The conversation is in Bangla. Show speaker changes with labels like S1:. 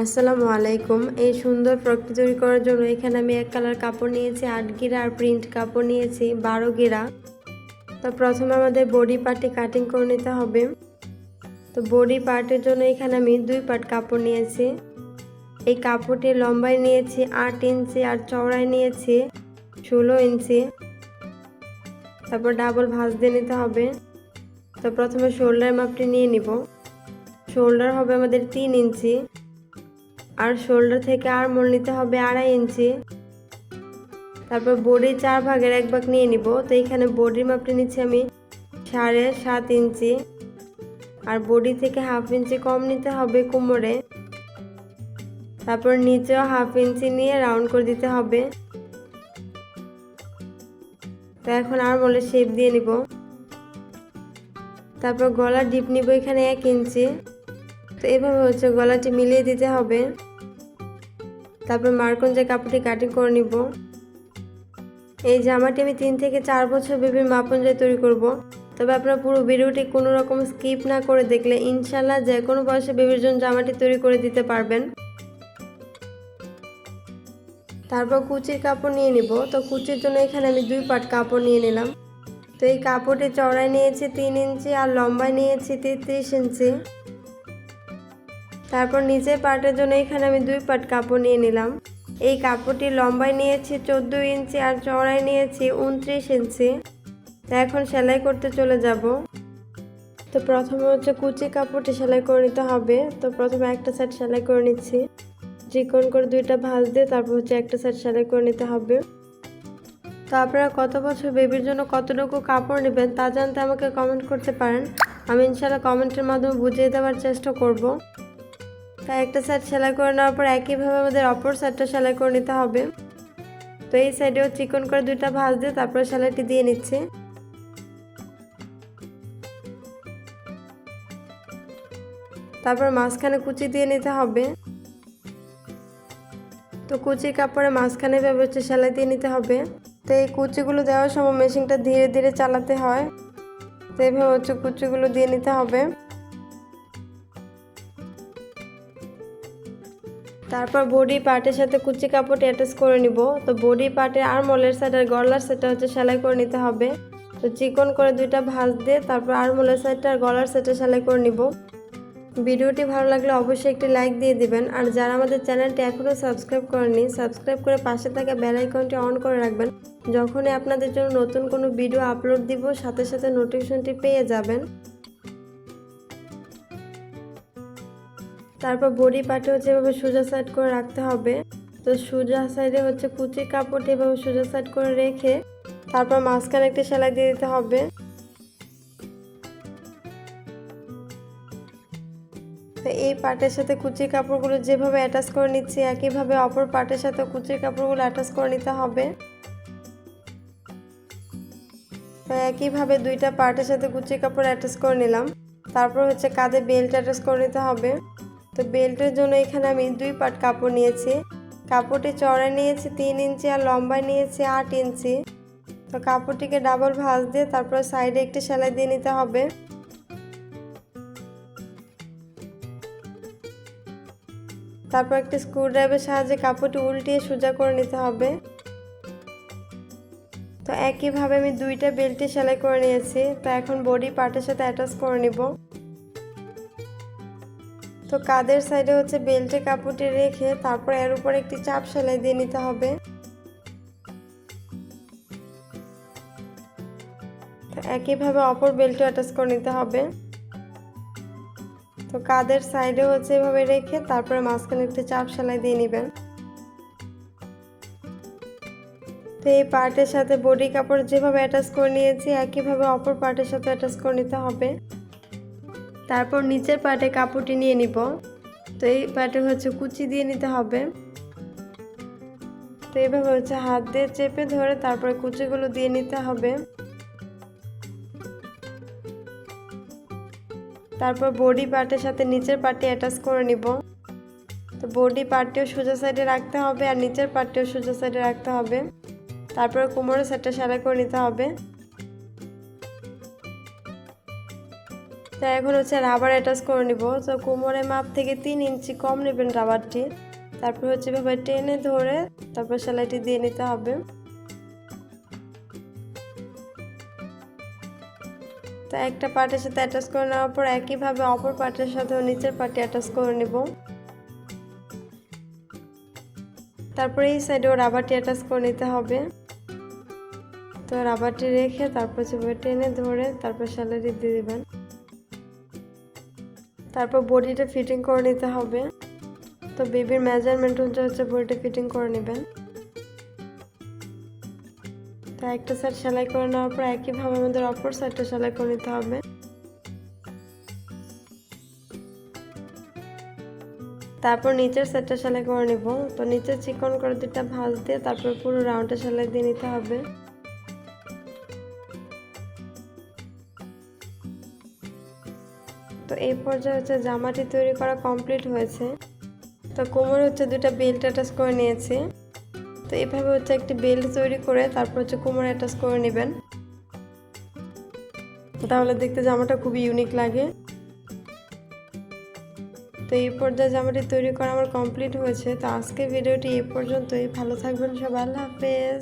S1: আসসালামু আলাইকুম। এই সুন্দর ফ্রকটি তৈরি করার জন্য এখানে আমি এক কালার কাপড় নিয়েছি, আট গিরা আর প্রিন্ট কাপড় নিয়েছি, বারো গিরা। তো প্রথমে আমাদের বডি পার্টটি কাটিং করে নিতে হবে। তো বডি পার্টের জন্য এখানে আমি দুই পার্ট কাপড় নিয়েছি। এই কাপড়টি লম্বায় নিয়েছি, আট ইঞ্চি আর চওড়ায় নিয়েছি, ষোলো ইঞ্চি। তারপর ডাবল ভাঁজ দিয়ে নিতে হবে। তো প্রথমে শোল্ডার মাপটি নিয়ে নিব। শোল্ডার হবে আমাদের তিন ইঞ্চি। আর শোল্ডার থেকে আর মোল নিতে হবে আড়াই ইঞ্চি। তারপর বডি চার ভাগের এক ভাগ নিয়ে নিব। তো এখানে বডির মাপটি নিচ্ছি আমি সাড়ে সাত ইঞ্চি। আর বডি থেকে হাফ ইঞ্চি কম নিতে হবে কোমরে। তারপর নিচেও হাফ ইঞ্চি নিয়ে রাউন্ড করে দিতে হবে। তো এখন আর মোলে শেপ দিয়ে নিব। তারপর গলার ডিপ নিব এখানে এক ইঞ্চি। তো এভাবে হচ্ছে গলাটি মিলিয়ে দিতে হবে। তারপর মার্কন যে কাপড়টি কাটিং করে নিব। এই জামাটি আমি তিন থেকে চার বছর বেবির মাপ অনুযায়ী তৈরি করব। তবে আপনারা পুরো ভিডিওটি কোনো রকম স্কিপ না করে দেখলে ইনশাল্লাহ যে কোনো বয়সে বেবির জন্য জামাটি তৈরি করে দিতে পারবেন। তারপর কুচির কাপড় নিয়ে নিব। তো কুচির জন্য এখানে আমি দুই পাট কাপড় নিয়ে নিলাম। তো এই কাপড়টি চড়াই নিয়েছি তিন ইঞ্চি আর লম্বায় নিয়েছি তেত্রিশ ইঞ্চি। তারপর নিচের পার্টের জন্য এখানে আমি দুই পাট কাপড় নিয়ে নিলাম। এই কাপড়টি লম্বায় নিয়েছি, চোদ্দ ইঞ্চি আর চড়াই নিয়েছি উনত্রিশ ইঞ্চি। তা এখন সেলাই করতে চলে যাব। তো প্রথমে হচ্ছে কুচি কাপড়টি সেলাই করে নিতে হবে। তো প্রথমে একটা সাইড সেলাই করে নিচ্ছি। চিকন করে দুইটা ভাঁজ দিয়ে তারপর হচ্ছে একটা সাইড সেলাই করে নিতে হবে। তো আপনারা কত বছর বেবির জন্য কতটুকু কাপড় নেবেন তা জানতে আমাকে কমেন্ট করতে পারেন। আমি ইনশাল্লাহ কমেন্টের মাধ্যমে বুঝিয়ে দেওয়ার চেষ্টা করব। তাই একটা সাইড সেলাই করে নেওয়ার পর একইভাবে আমাদের অপর সাইডটা সেলাই করে নিতে হবে। তো এই সাইডেও চিকন করে দুইটা ভাঁজ দিয়ে তারপরে সেলাইটি দিয়ে নিচ্ছি। তারপর মাঝখানে কুচি দিয়ে নিতে হবে। তো কুচির কাপড়ে মাঝখানে হচ্ছে সেলাই দিয়ে নিতে হবে। তো এই কুচিগুলো দেওয়ার সময় মেশিনটা ধীরে ধীরে চালাতে হয়। তো এইভাবে হচ্ছে কুচিগুলো দিয়ে নিতে হবে। তারপর বডি পার্টের সাথে কুচি কাপড়টি অ্যাটাচ করে নিব। তো বডি পার্টের আর মলের সাইড আর গলার সাইডটা হচ্ছে সেলাই করে নিতে হবে। তো চিকন করে দুইটা ভাঁজ দিয়ে তারপর আর মলের সাইডটা আর গলার সাইডটা সেলাই করে নিব। ভিডিওটি ভালো লাগলে অবশ্যই একটি লাইক দিয়ে দিবেন। আর যারা আমাদের চ্যানেলটি এখনও সাবস্ক্রাইব করেনি সাবস্ক্রাইব করে পাশে থাকা বেল আইকনটি অন করে রাখবেন। যখনই আপনাদের জন্য নতুন কোনো ভিডিও আপলোড দিব, সাথে সাথে নোটিফিকেশনটি পেয়ে যাবেন। তারপর বডি পার্টে হচ্ছে এভাবে সোজা সাইড করে রাখতে হবে। তো সোজা সাইডে হচ্ছে কুচি কাপড়টি এভাবে সোজা সাইড করে রেখে তারপর মাঝখানে একটি সেলাই দিয়ে দিতে হবে। এই পার্টের সাথে কুচির কাপড়গুলো যেভাবে অ্যাটাচ করে নিচ্ছি, একইভাবে অপর পার্টের সাথে কুচির কাপড়গুলো অ্যাটাচ করে নিতে হবে। তো একইভাবে দুইটা পার্টের সাথে কুচির কাপড় অ্যাটাচ করে নিলাম। তারপর হচ্ছে কাঁধে বেল্ট অ্যাটাচ করে নিতে হবে। তো বেল্টের জন্য এখানে আমি দুই পার্ট কাপড় নিয়েছি। কাপড়টি চড়ায় নিয়েছি, তিন ইঞ্চি, আর লম্বায় নিয়েছি আট ইঞ্চি। তো কাপড়টিকে ডাবল ভাঁজ দিয়ে তারপর সাইডে একটি সেলাই দিয়ে নিতে হবে। তারপর একটি স্ক্রুড্রাইভের সাহায্যে কাপড়টি উল্টিয়ে সোজা করে নিতে হবে। তো একইভাবে আমি দুইটা বেল্টে সেলাই করে নিয়েছি। তো এখন বডি পার্টের সাথে অ্যাটাচ করে নিব। তো কাদের সাইডে হচ্ছে বেল্টে কাপড়টি রেখে তারপর এর উপর একটি চাপ সেলাই দিয়ে নিতে হবে। একইভাবে অপর বেল্টও অ্যাটাচ করে নিতে হবে। তো কাদের সাইডে হচ্ছে এভাবে রেখে তারপরে মাঝখানে একটি চাপ সেলাই দিয়ে নেবেন। তো এই পার্টের সাথে বডি কাপড় যেভাবে অ্যাটাচ করে নিয়েছি, একইভাবে অপর পার্টের সাথে অ্যাটাচ করে নিতে হবে। তারপর নিচের পার্টে কাপড়টি নিয়ে নিব। তো এই পার্টে হচ্ছে কুচি দিয়ে নিতে হবে। তো এইভাবে হচ্ছে হাত দিয়ে চেপে ধরে তারপরে কুচিগুলো দিয়ে নিতে হবে। তারপর বডি পার্টের সাথে নিচের পার্টটি অ্যাটাচ করে নিব। তো বডি পার্টটিও সোজা সাইডে রাখতে হবে আর নিচের পার্টটিও সোজা সাইডে রাখতে হবে। তারপরে কোমরের সাইডটা সেলাই করে নিতে হবে। তো এখন হচ্ছে রাবার অ্যাটাচ করে নিব। তো কোমরের মাপ থেকে তিন ইঞ্চি কম নেবেন রাবারটি। তারপর হচ্ছে এভাবে টেনে ধরে তারপর সেলাইটি দিয়ে নিতে হবে। তো একটা পার্টের সাথে অ্যাটাচ করে নেওয়ার পর একইভাবে অপর পার্টের সাথেও নিচের পার্টি অ্যাটাচ করে নেব। তারপরে এই সাইডেও রাবারটি অ্যাটাচ করে নিতে হবে। তো রাবারটি রেখে তারপর টেনে ধরে তারপর স্যালারি দিয়ে দেবেন। তারপর বডিটা ফিটিং করে নিতে হবে। তো বেবির মেজারমেন্ট অনুযায়ী হচ্ছে বডিটা ফিটিং করে নেবেন। তো একটা সাইড সেলাই করে নেওয়ার পর একইভাবে আমাদের অপর সাইডটা সেলাই করে নিতে হবে। তারপর নিচের সাইডটা সেলাই করে নিব। তো নিচে চিকন করে দুটা ভাঁজ দিয়ে তারপর পুরো রাউন্ডটা সেলাই দিয়ে নিতে হবে। তো এই পর্যায়ে হচ্ছে জামাটি তৈরি করা কমপ্লিট হয়েছে। তো কোমরে হচ্ছে দুটা বেল্ট অ্যাটাচ করে নিয়েছি। তো এভাবে হচ্ছে একটি বেল্ট তৈরি করে তারপর হচ্ছে কোমরে অ্যাটাচ করে নেবেন। তাহলে দেখতে জামাটা খুবই ইউনিক লাগে। তো এই পর্যায়ে জামাটি তৈরি করা আমার কমপ্লিট হয়েছে। তো আজকে ভিডিওটি এই পর্যন্তই। ভালো থাকবেন সবাই। আল্লাহ হাফেজ।